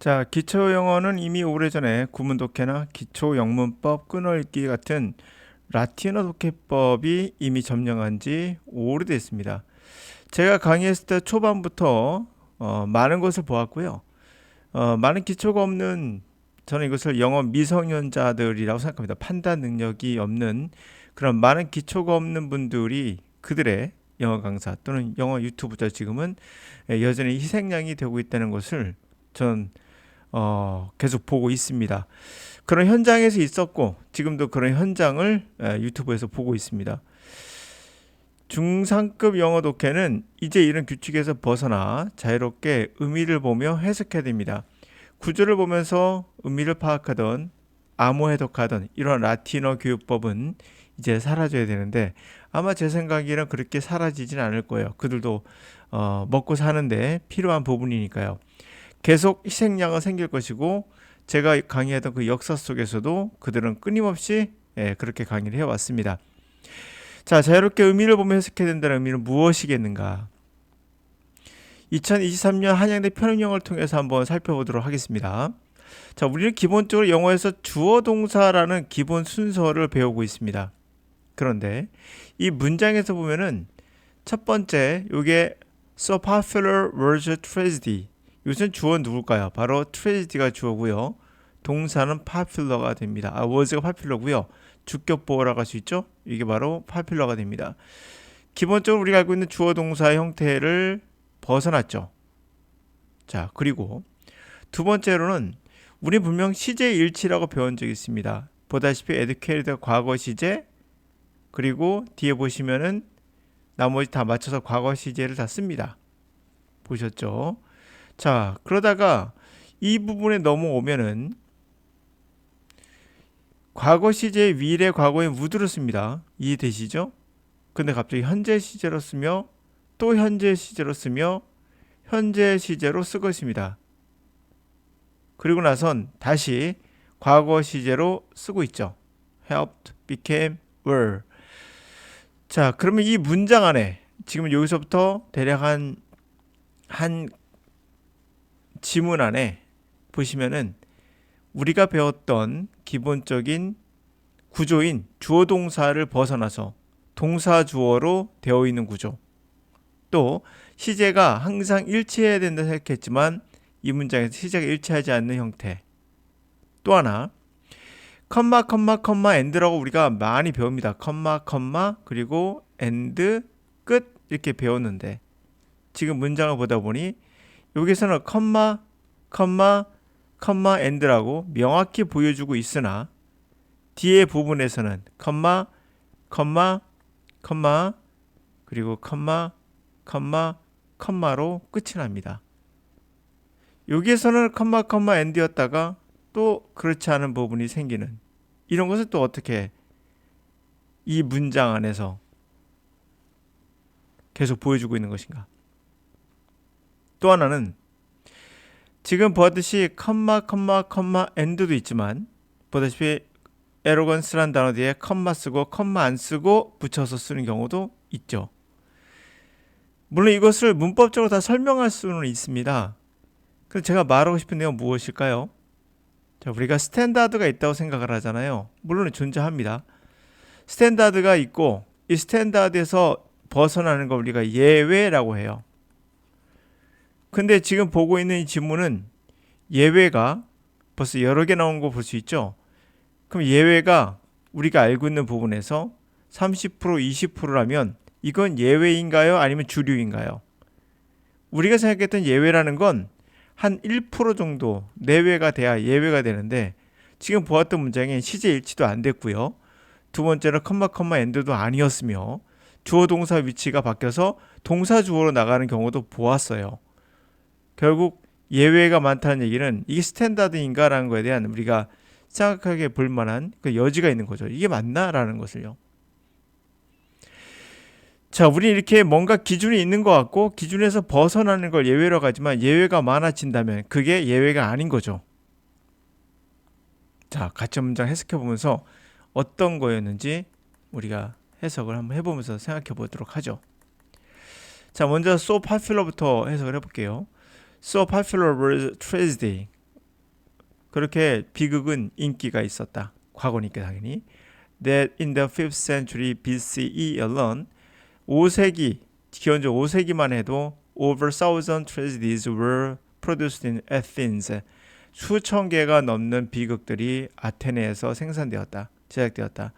자, 기초 영어는 이미 오래전에 구문 독해나 기초 영문법 끊어읽기 같은 라틴어 독해법이 이미 점령한 지 오래됐습니다. 제가 강의했을 때 초반부터 어, 많은 것을 보았고요. 어, 많은 기초가 없는 저는 이것을 영어 미성년자들이라고 생각합니다. 판단 능력이 없는 그런 많은 기초가 없는 분들이 그들의 영어 강사 또는 영어 유튜브자 지금은 여전히 희생양이 되고 있다는 것을 전 어, 계속 보고 있습니다. 그런 현장에서 있었고 지금도 그런 현장을 에, 유튜브에서 보고 있습니다. 중상급 영어 독해는 이제 이런 규칙에서 벗어나 자유롭게 의미를 보며 해석해야 됩니다. 구조를 보면서 의미를 파악하던 암호 해독하던 이런 라틴어 교육법은 이제 사라져야 되는데 아마 제 생각에는 그렇게 사라지진 않을 거예요. 그들도 어, 먹고 사는데 필요한 부분이니까요. 계속 희생양은 생길 것이고 제가 강의하던 그 역사 속에서도 그들은 끊임없이 예, 그렇게 강의를 해왔습니다. 자, 자유롭게 의미를 보며 해석해야 된다는 의미는 무엇이겠는가? 2023년 한양대 편입영어를 통해서 한번 살펴보도록 하겠습니다. 자, 우리는 기본적으로 영어에서 주어 동사라는 기본 순서를 배우고 있습니다. 그런데 이 문장에서 보면은 첫 번째 요게 so popular was tragedy 이것은 주어 누굴까요? 바로 tragedy가 주어고요. 동사는 popular가 됩니다. 아, was가 popular고요. 주격보어라고 할 수 있죠? 이게 바로 popular가 됩니다. 기본적으로 우리가 알고 있는 주어 동사의 형태를 벗어났죠. 자, 그리고 두 번째로는 우리 분명 시제 일치라고 배운 적이 있습니다. 보다시피 educated가 과거 시제 그리고 뒤에 보시면은 나머지 다 맞춰서 과거 시제를 다 씁니다. 보셨죠? 자, 그러다가 이 부분에 넘어오면은 과거 시제 미래 과거에 무드를 씁니다. 이해되시죠? 근데 갑자기 현재 시제로 쓰며 또 현재 시제로 쓰며 현재 시제로 쓰고 있습니다. 그리고 나선 다시 과거 시제로 쓰고 있죠. helped, became, were. 자, 그러면 이 문장 안에 지금 여기서부터 대략 한, 한 지문 안에 보시면은 우리가 배웠던 기본적인 구조인 주어 동사를 벗어나서 동사 주어로 되어 있는 구조. 또 시제가 항상 일치해야 된다 생각했지만 이 문장에서 시제가 일치하지 않는 형태. 또 하나 컴마 컴마 컴마 엔드라고 우리가 많이 배웁니다. 컴마 컴마 그리고 엔드 끝 이렇게 배웠는데 지금 문장을 보다 보니 여기서는 컴마 컴마 컴마 엔드라고 명확히 보여주고 있으나 뒤에 부분에서는 컴마 컴마 컴마 그리고 컴마 컴마 컴마로 끝이 납니다. 여기에서는 컴마 컴마 엔드였다가 또 그렇지 않은 부분이 생기는 이런 것을 또 어떻게 이 문장 안에서 계속 보여주고 있는 것인가? 또 하나는 지금 보듯이 컴마 컴마 컴마 엔드도 있지만 보다시피 에로건스란 단어 뒤에 컴마 쓰고 컴마 안 쓰고 붙여서 쓰는 경우도 있죠. 물론 이것을 문법적으로 다 설명할 수는 있습니다. 그래서 제가 말하고 싶은 내용 무엇일까요? 자, 우리가 스탠다드가 있다고 생각을 하잖아요. 물론 존재합니다. 스탠다드가 있고 이 스탠다드에서 벗어나는 걸 우리가 예외라고 해요. 근데 지금 보고 있는 이 지문은 예외가 벌써 여러 개 나온 거 볼 수 있죠? 그럼 예외가 우리가 알고 있는 부분에서 30% 20%라면 이건 예외인가요? 아니면 주류인가요? 우리가 생각했던 예외라는 건 한 1% 정도 내외가 돼야 예외가 되는데 지금 보았던 문장엔 시제 일치도 안 됐고요. 두 번째는 컴마 컴마 엔드도 아니었으며 주어 동사 위치가 바뀌어서 동사 주어로 나가는 경우도 보았어요. 결국 예외가 많다는 얘기는 이게 스탠다드인가라는 거에 대한 우리가 생각하게 볼 만한 그 여지가 있는 거죠. 이게 맞나라는 것을요. 자, 우리 이렇게 뭔가 기준이 있는 것 같고 기준에서 벗어나는 걸 예외로 가지만 예외가 많아진다면 그게 예외가 아닌 거죠. 자, 가짜 문장 해석해 보면서 어떤 거였는지 우리가 해석을 한번 해보면서 생각해 보도록 하죠. 자, 먼저 so popular부터 해석을 해볼게요. So popular was tragedy 그렇게 비극은 인기가 있었다. 과거니까 당연히. That in the 5th century BCE alone 5세기 기원전 5세기만 해도 over thousand tragedies were produced in Athens. 수천 개가 넘는 비극들이 아테네에서 생산되었다. 제작되었다.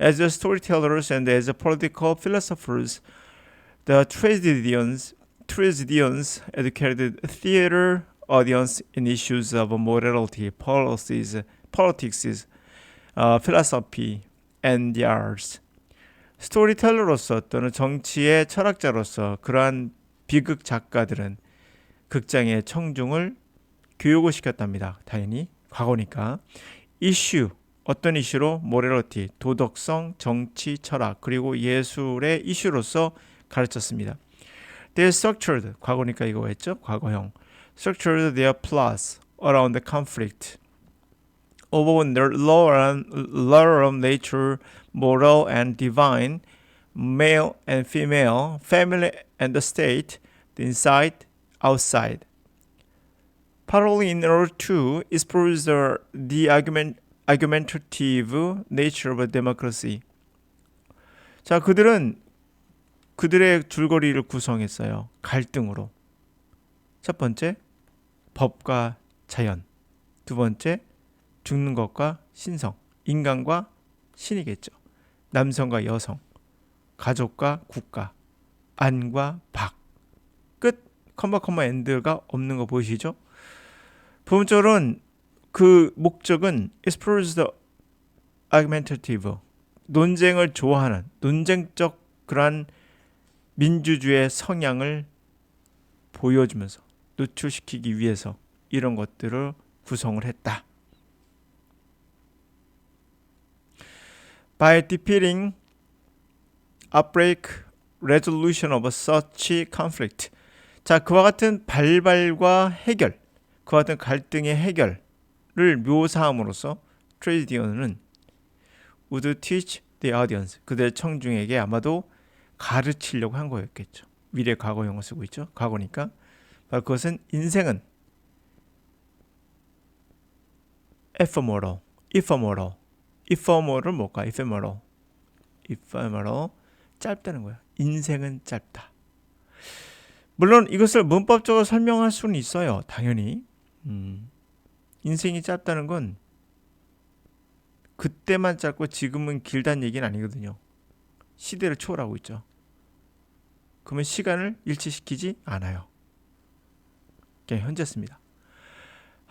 As storytellers and as political philosophers, the tragedians tragedians educated theater audience in issues of morality, policies, politics, uh, philosophy, and the arts. 스토리텔러로서 또는 정치의 철학자로서 그러한 비극 작가들은 극장의 청중을 교육을 시켰답니다. 당연히 과거니까. 이슈 어떤 이슈로 모래러티 도덕성, 정치, 철학 그리고 예술의 이슈로서 가르쳤습니다. They structured 과거니까 이거였죠. 과거형. Structured their plots around the conflict over the law and law of nature, moral and divine, male and female, family and the state, the inside, outside. Partly in order to expose the, the argument, argumentative nature of democracy. 자, 그들은 그들의 줄거리를 구성했어요. 갈등으로. 첫 번째, 법과 자연. 두 번째, 죽는 것과 신성. 인간과 신이겠죠. 남성과 여성. 가족과 국가. 안과 박. 끝. 컴마 컴마 엔드가 없는 거 보이시죠? 부분적으로는 그 목적은 express the argumentative 논쟁을 좋아하는 논쟁적 그러한 민주주의 성향을 보여주면서 노출시키기 위해서 이런 것들을 구성을 했다. By defeating outbreak resolution of such conflict. 자, 그와 같은 발발과 해결, 그와 같은 갈등의 해결을 묘사함으로써 트레디언은 would teach the audience 그들의 청중에게 아마도 가르치려고 한 거였겠죠. 미래 과거형을 쓰고 있죠. 과거니까. 바로 그것은 인생은 ephemeral, ephemeral, ephemeral 뭘까? ephemeral, ephemeral 짧다는 거야. 인생은 짧다. 물론 이것을 문법적으로 설명할 수는 있어요. 당연히. 음, 인생이 짧다는 건 그때만 짧고 지금은 길다는 얘기는 아니거든요. 시대를 초월하고 있죠. 그러면 시간을 일치시키지 않아요. 그냥 현재습니다.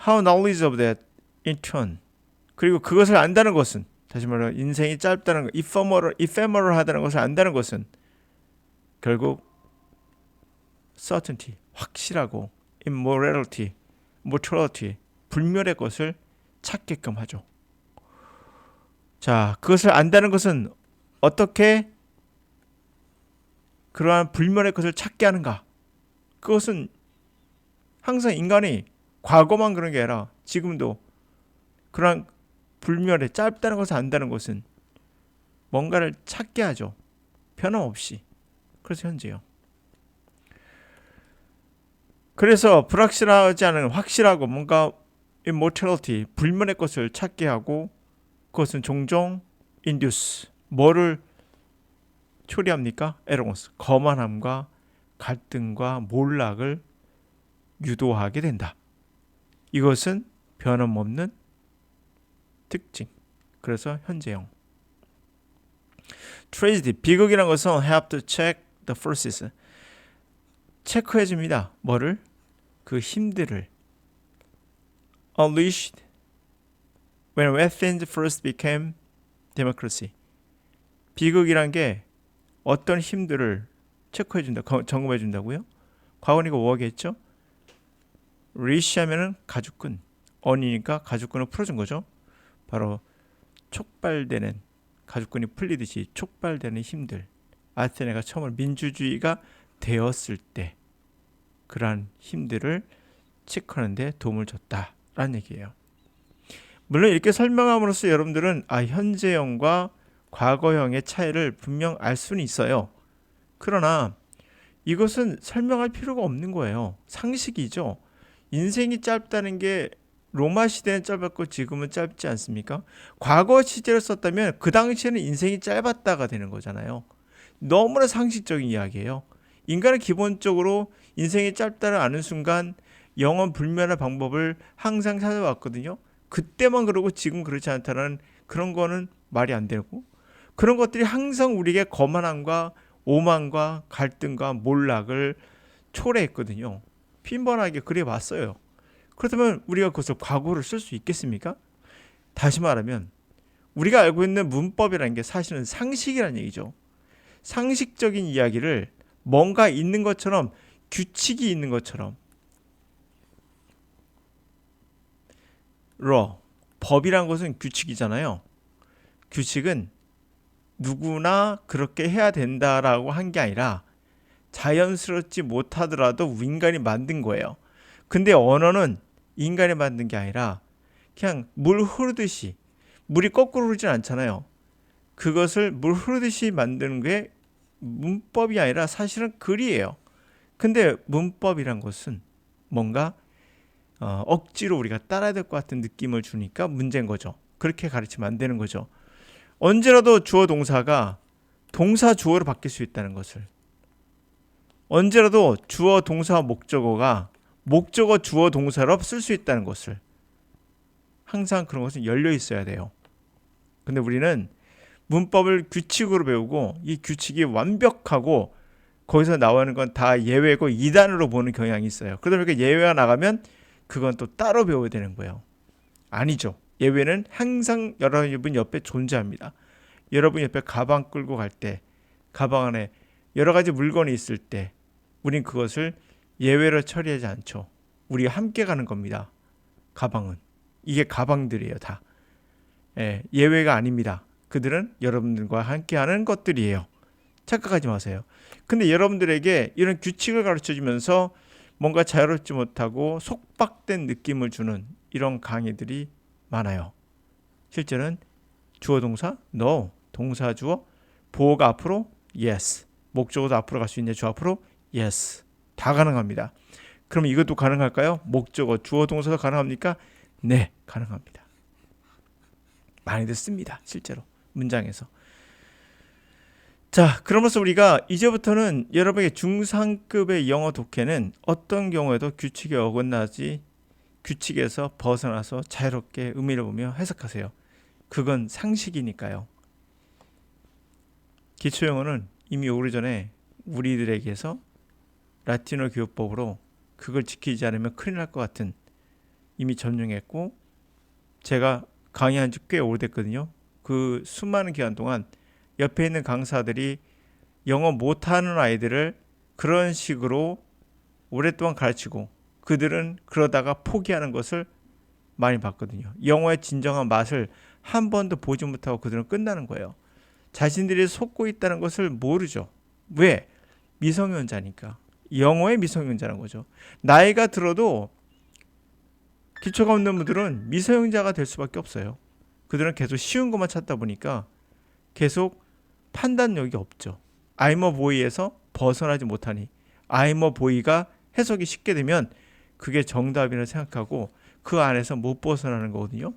How knowledge of that in turn 그리고 그것을 안다는 것은 다시 말해 인생이 짧다는 것, ephemeral, ephemeral 하다는 것을 안다는 것은 결국 certainty 확실하고 immorality, mortality 불멸의 것을 찾게끔 하죠. 자, 그것을 안다는 것은 어떻게 그러한 불멸의 것을 찾게 하는가? 그것은 항상 인간이 과거만 그런 게 아니라 지금도 그러한 불멸의 짧다는 것을 안다는 것은 뭔가를 찾게 하죠. 변함없이. 그래서 현재요. 그래서 불확실하지 않은 확실하고 뭔가 immortality 불멸의 것을 찾게 하고 그것은 종종 induce 뭐를 초래합니까? 에로고스 거만함과 갈등과 몰락을 유도하게 된다. 이것은 변함없는 특징. 그래서 현재형. tragedy 비극이란 것은 have to check the forces. 체크해 줍니다. 뭐를? 그 힘들을 unleashed when Athens first became democracy. 비극이란 게 어떤 힘들을 체크해 준다, 점검해 준다고요? 과거니까 뭐하겠죠? 리시하면은 가죽끈, 언이니까 가죽끈을 풀어준 거죠. 바로 촉발되는 가죽끈이 풀리듯이 촉발되는 힘들. 아테네가 처음으로 민주주의가 되었을 때 그러한 힘들을 체크하는데 도움을 줬다라는 얘기예요. 물론 이렇게 설명함으로써 여러분들은 아 현재형과 과거형의 차이를 분명 알 수는 있어요. 그러나 이것은 설명할 필요가 없는 거예요. 상식이죠. 인생이 짧다는 게 로마 시대는 짧았고 지금은 짧지 않습니까? 과거 시제를 썼다면 그 당시에는 인생이 짧았다가 되는 거잖아요. 너무나 상식적인 이야기예요. 인간은 기본적으로 인생이 짧다를 아는 순간 영원 불면의 방법을 항상 찾아왔거든요. 그때만 그러고 지금 그렇지 않다는 그런 거는 말이 안 되고 그런 것들이 항상 우리에게 거만함과 오만과 갈등과 몰락을 초래했거든요. 빈번하게 그래 왔어요. 그렇다면 우리가 그것을 과거를 쓸 수 있겠습니까? 다시 말하면 우리가 알고 있는 문법이라는 게 사실은 상식이라는 얘기죠. 상식적인 이야기를 뭔가 있는 것처럼 규칙이 있는 것처럼 러 법이란 것은 규칙이잖아요. 규칙은 누구나 그렇게 해야 된다라고 한 게 아니라 자연스럽지 못하더라도 인간이 만든 거예요. 근데 언어는 인간이 만든 게 아니라 그냥 물 흐르듯이 물이 거꾸로 흐르진 않잖아요. 그것을 물 흐르듯이 만드는 게 문법이 아니라 사실은 글이에요. 근데 문법이란 것은 뭔가 어, 억지로 우리가 따라야 될 것 같은 느낌을 주니까 문제인 거죠. 그렇게 가르치면 안 되는 거죠. 언제라도 주어 동사가 동사 주어로 바뀔 수 있다는 것을 언제라도 주어 동사 목적어가 목적어 주어 동사로 쓸 수 있다는 것을 항상 그런 것은 열려 있어야 돼요. 근데 우리는 문법을 규칙으로 배우고 이 규칙이 완벽하고 거기서 나오는 건 다 예외고 이단으로 보는 경향이 있어요. 그러다 보니까 예외가 나가면 그건 또 따로 배워야 되는 거예요. 아니죠. 예외는 항상 여러분 옆에 존재합니다. 여러분 옆에 가방 끌고 갈 때, 가방 안에 여러 가지 물건이 있을 때, 우린 그것을 예외로 처리하지 않죠. 우리가 함께 가는 겁니다. 가방은. 이게 가방들이에요, 다. 예, 예외가 아닙니다. 그들은 여러분들과 함께 하는 것들이에요. 착각하지 마세요. 근데 여러분들에게 이런 규칙을 가르쳐 주면서 뭔가 자유롭지 못하고 속박된 느낌을 주는 이런 강의들이 많아요. 실제는 주어 동사 no, 동사 주어 보호가 앞으로 yes, 목적어도 앞으로 갈 수 있냐 주 앞으로 yes. 다 가능합니다. 그럼 이것도 가능할까요? 목적어 주어 동사도 가능합니까? 네, 가능합니다. 많이들 씁니다. 실제로 문장에서. 자, 그러면서 우리가 이제부터는 여러분의 중상급의 영어 독해는 어떤 경우에도 규칙에 어긋나지 규칙에서 벗어나서 자유롭게 의미를 보며 해석하세요. 그건 상식이니까요. 기초 영어는 이미 오래전에 우리들에게서 라틴어 교육법으로 그걸 지키지 않으면 큰일 날 것 같은 이미 점령했고 제가 강의한 지 꽤 오래됐거든요. 그 수많은 기간 동안 옆에 있는 강사들이 영어 못하는 아이들을 그런 식으로 오랫동안 가르치고 그들은 그러다가 포기하는 것을 많이 봤거든요. 영어의 진정한 맛을 한 번도 보지 못하고 그들은 끝나는 거예요. 자신들이 속고 있다는 것을 모르죠. 왜? 미성년자니까. 영어의 미성년자라는 거죠. 나이가 들어도 기초가 없는 분들은 미성년자가 될 수밖에 없어요. 그들은 계속 쉬운 것만 찾다 보니까 계속 판단력이 없죠. 아이머 보이에서 벗어나지 못하니 아이머 보이가 해석이 쉽게 되면 그게 정답이라 생각하고 그 안에서 못 벗어나는 거거든요.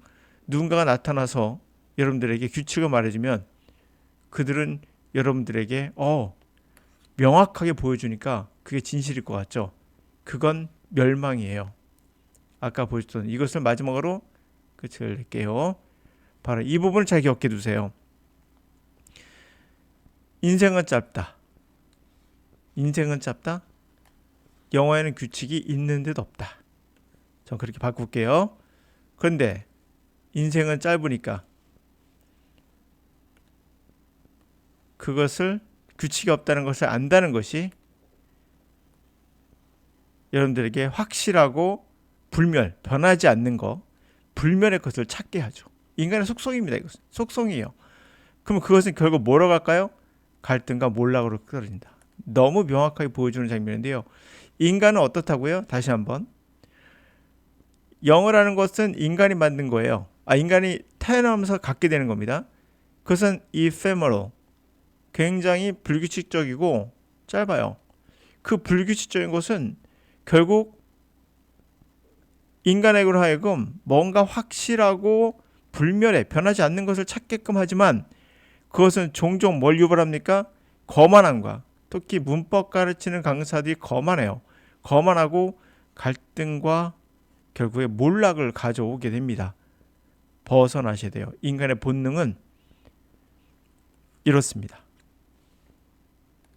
누군가가 나타나서 여러분들에게 규칙을 말해주면 그들은 여러분들에게 어 명확하게 보여주니까 그게 진실일 것 같죠. 그건 멸망이에요. 아까 보셨던 이것을 마지막으로 끝을 낼게요. 바로 이 부분을 잘 기억해 두세요. 인생은 짧다. 인생은 짧다. 영어에는 규칙이 있는 듯 없다. 전 그렇게 바꿀게요. 그런데 인생은 짧으니까 그것을 규칙이 없다는 것을 안다는 것이 여러분들에게 확실하고 불멸, 변하지 않는 거, 불멸의 것을 찾게 하죠. 인간의 속성입니다. 이것은 속성이에요. 그럼 그것은 결국 뭐로 갈까요? 갈등과 몰락으로 끌어진다. 너무 명확하게 보여주는 장면인데요. 인간은 어떻다고요? 다시 한번. 영어라는 것은 인간이 만든 거예요. 아, 인간이 태어나면서 갖게 되는 겁니다. 그것은 ephemeral. 굉장히 불규칙적이고 짧아요. 그 불규칙적인 것은 결국 인간에게로 하여금 뭔가 확실하고 불멸에 변하지 않는 것을 찾게끔 하지만 그것은 종종 뭘 유발합니까? 거만함과 특히 문법 가르치는 강사들이 거만해요. 거만하고 갈등과 결국에 몰락을 가져오게 됩니다. 벗어나셔야 돼요. 인간의 본능은 이렇습니다.